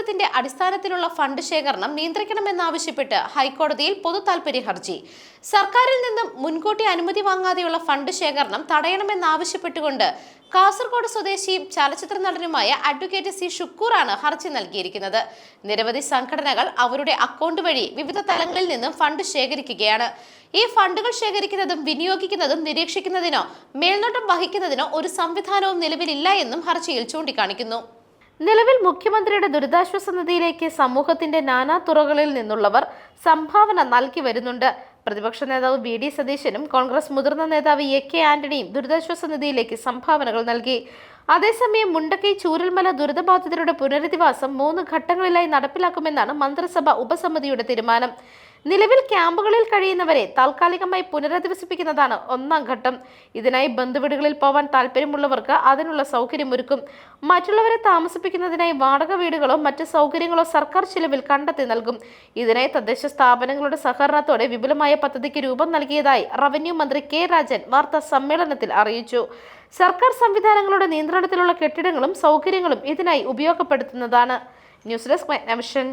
സമ്മർദ്ദത്തിന്റെ അടിസ്ഥാനത്തിലുള്ള ഫണ്ട് ശേഖരണം നിയന്ത്രിക്കണമെന്നാവശ്യപ്പെട്ട് ഹൈക്കോടതിയിൽ പൊതു താൽപര്യ ഹർജി. സർക്കാരിൽ നിന്നും മുൻകൂട്ടി അനുമതി വാങ്ങാതെയുള്ള ഫണ്ട് ശേഖരണം തടയണമെന്നാവശ്യപ്പെട്ടുകൊണ്ട് കാസർഗോഡ് സ്വദേശിയും ചലച്ചിത്ര നടനുമായ അഡ്വക്കേറ്റ് സി ഷുക്കൂറാണ് ഹർജി നൽകിയിരിക്കുന്നത്. നിരവധി സംഘടനകൾ അവരുടെ അക്കൗണ്ട് വഴി വിവിധ തലങ്ങളിൽ നിന്നും ഫണ്ട് ശേഖരിക്കുകയാണ്. ഈ ഫണ്ടുകൾ ശേഖരിക്കുന്നതും വിനിയോഗിക്കുന്നതും നിരീക്ഷിക്കുന്നതിനോ മേൽനോട്ടം വഹിക്കുന്നതിനോ ഒരു സംവിധാനവും നിലവിലില്ല എന്നും ഹർജിയിൽ ചൂണ്ടിക്കാണിക്കുന്നു. നിലവിൽ മുഖ്യമന്ത്രിയുടെ ദുരിതാശ്വാസ നിധിയിലേക്ക് സമൂഹത്തിന്റെ നാനാ തുറകളിൽ നിന്നുള്ളവർ സംഭാവന നൽകി വരുന്നുണ്ട്. പ്രതിപക്ഷ നേതാവ് വി ഡി സതീശനും കോൺഗ്രസ് മുതിർന്ന നേതാവ് എ കെ ആന്റണിയും ദുരിതാശ്വാസ നിധിയിലേക്ക് സംഭാവനകൾ നൽകി. അതേസമയം മുണ്ടക്കൈ ചൂരൽമല ദുരിതബാധിതരുടെ പുനരധിവാസം മൂന്ന് ഘട്ടങ്ങളിലായി നടപ്പിലാക്കുമെന്നാണ് മന്ത്രിസഭ ഉപസമിതിയുടെ തീരുമാനം. നിലവിൽ ക്യാമ്പുകളിൽ കഴിയുന്നവരെ താൽക്കാലികമായി പുനരധിവസിപ്പിക്കുന്നതാണ് ഒന്നാം ഘട്ടം. ഇതിനായി ബന്ധുവീടുകളിൽ പോവാൻ താല്പര്യമുള്ളവർക്ക് അതിനുള്ള സൗകര്യമൊരുക്കും. മറ്റുള്ളവരെ താമസിപ്പിക്കുന്നതിനായി വാടക വീടുകളോ മറ്റ് സൗകര്യങ്ങളോ സർക്കാർ ചിലവിൽ കണ്ടെത്തി നൽകും. ഇതിനായി തദ്ദേശ സ്ഥാപനങ്ങളുടെ സഹകരണത്തോടെ വിപുലമായ പദ്ധതിക്ക് രൂപം നൽകിയതായി റവന്യൂ മന്ത്രി കെ രാജൻ വാർത്താ സമ്മേളനത്തിൽ അറിയിച്ചു. സർക്കാർ സംവിധാനങ്ങളുടെ നിയന്ത്രണത്തിലുള്ള കെട്ടിടങ്ങളും സൗകര്യങ്ങളും ഇതിനായി ഉപയോഗപ്പെടുത്തുന്നതാണ്. News desk മെഗ്നവിഷൻ